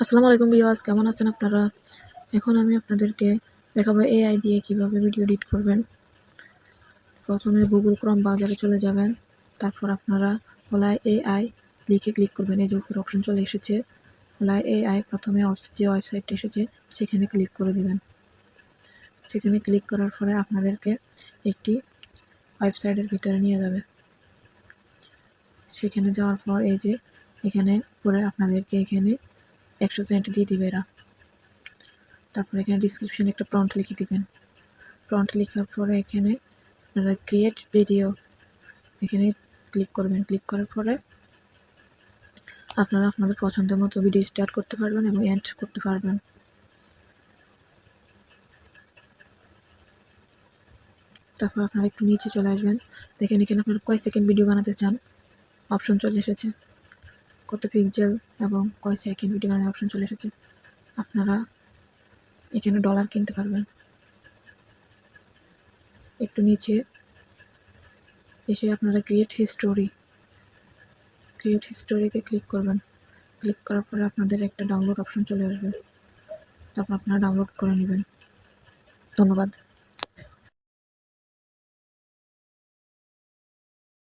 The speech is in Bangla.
আসসালামু আলাইকুম বিয়াস কেমন আছেন আপনারা? এখন আমি আপনাদেরকে দেখাবো এআই দিয়ে কীভাবে ভিডিও এডিট করবেন। প্রথমে গুগল ক্রম বাজারে চলে যাবেন। তারপর আপনারা ওলাই এআই লিখে ক্লিক করবেন। এই যে উপর অপশন চলে এসেছে। ওলাই এআই প্রথমে যে ওয়েবসাইটটা এসেছে, সেখানে ক্লিক করে দিবেন। সেখানে ক্লিক করার পরে আপনাদেরকে একটি ওয়েবসাইটের ভিতরে নিয়ে যাবে। সেখানে যাওয়ার পর এই যে এখানে পরে আপনাদেরকে এখানে একশো সেন্ট দিয়ে দিবে এরা। তারপরে এখানে ডিসক্রিপশনে একটা প্রন্ট লিখে দিবেন। প্রন্ট লেখার পরে এখানে আপনারা ক্রিয়েট ভিডিও এখানে ক্লিক করবেন। ক্লিক করার পরে আপনারা আপনাদের পছন্দের মতো ভিডিও স্টার্ট করতে পারবেন এবং এন্ড করতে পারবেন। তারপর আপনারা একটু নিচে চলে আসবেন। দেখেন এখানে আপনারা কয় সেকেন্ড ভিডিও বানাতে চান? অপশন চলে এসেছে। কত পিক্সেল এবং কয় সেকেন্ড ভিডিও বানানোর অপশন চলে এসেছে, আপনারা এখানে ডলার কিনতে পারবেন। একটু নিচে এসে আপনারা ক্রিয়েট হিস্টোরি ক্রিয়েট হিস্টোরিতে ক্লিক করবেন। ক্লিক করার পরে আপনাদের একটা ডাউনলোড অপশন চলে আসবে। তারপর আপনারা ডাউনলোড করে নেবেন। ধন্যবাদ।